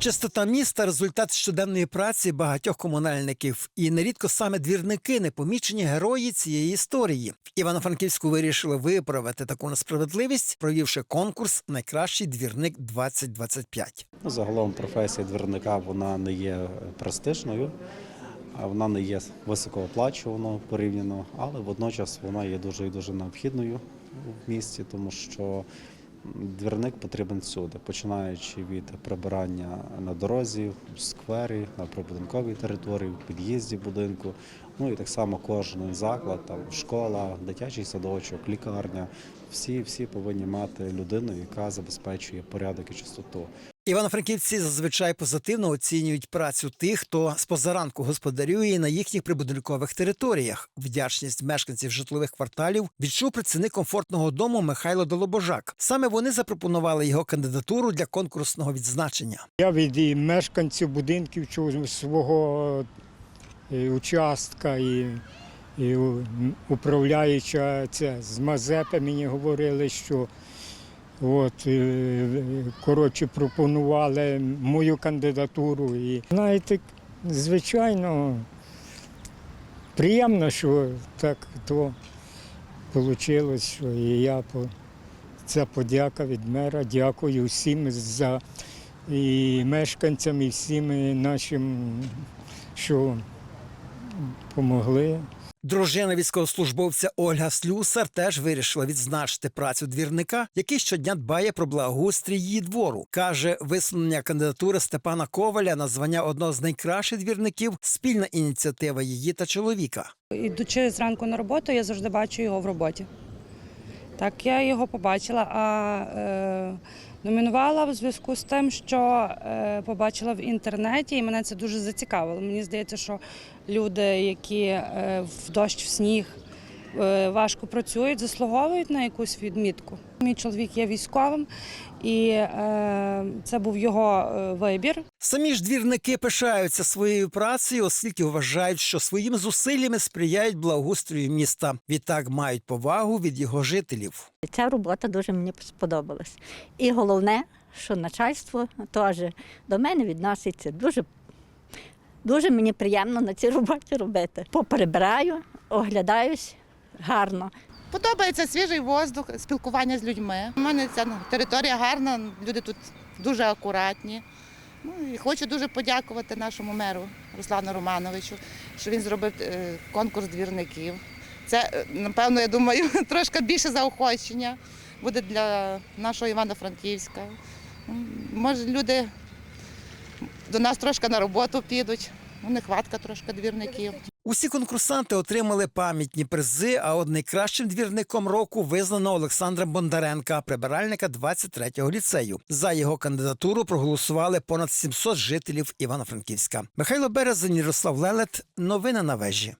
Чистота міста результат щоденної праці багатьох комунальників, і нерідко саме двірники непомічені герої цієї історії. В Івано-Франківську вирішили виправити таку несправедливість, провівши конкурс Найкращий двірник 2025 Ну, Загалом професія двірника вона не є престижною, вона не є високооплачуваною порівняно, але водночас вона є дуже і дуже необхідною в місті, тому що двірник потрібен всюди, починаючи від прибирання на дорозі, в сквері, на прибудинковій території, в під'їзді будинку. Ну і так само кожен заклад, там школа, дитячий садочок, лікарня. Всі, всі повинні мати людину, яка забезпечує порядок і чистоту. Івано-франківці зазвичай позитивно оцінюють працю тих, хто з позаранку господарює на їхніх прибудинкових територіях. Вдячність мешканців житлових кварталів відчув працівник комфортного дому Михайло Долобожак. Саме вони запропонували його кандидатуру для конкурсного відзначення. Я від мешканців будинків свого участка і, і управляюча це з Мазепи мені говорили, що от, е, коротше, пропонували мою кандидатуру. І знаєте, звичайно, приємно, що так то вийшло, що і я по. Це подяка від мера. Дякую всім за і мешканцям, і всім нашим, що допомогли. Дружина військовослужбовця Ольга Слюсар теж вирішила відзначити працю двірника, який щодня дбає про благоустрій її двору. каже, висунення кандидатури Степана Коваля на звання одного з найкращих двірників спільна ініціатива її та чоловіка. Ідучи зранку на роботу, я завжди бачу його в роботі. Так, я його побачила, а е, номінувала в зв'язку з тим, що е, побачила в інтернеті, і мене це дуже зацікавило. Мені здається, що люди, які е, в дощ, в сніг важко працюють, заслуговують на якусь відмітку. Мій чоловік є військовим, і е, це був його е, вибір. Самі ж двірники пишаються своєю працею, оскільки вважають, що своїми зусиллями сприяють благоустрою міста. Відтак мають повагу від його жителів. Ця робота дуже мені сподобалась. І головне, що начальство теж до мене відноситься дуже, дуже мені приємно на цій роботі робити. Поприбираю, оглядаюсь гарно. Подобається свіжий воздух, спілкування з людьми. У мене ця територія гарна, люди тут дуже акуратні. Ну і хочу дуже подякувати нашому меру Руслану Романовичу, що він зробив е, конкурс двірників. Це, е, напевно, я думаю, трошки більше заохочення буде для нашого Івано-Франківська. Може, люди до нас трошки на роботу підуть, ну, нехватка трошки двірників. Усі конкурсанти отримали пам'ятні призи. А от найкращим двірником року визнано Олександра Бондаренка, прибиральника 23-го ліцею. За його кандидатуру проголосували понад 700 жителів Івано-Франківська. Михайло Березень, Ярослав Лелет. Новини на вежі.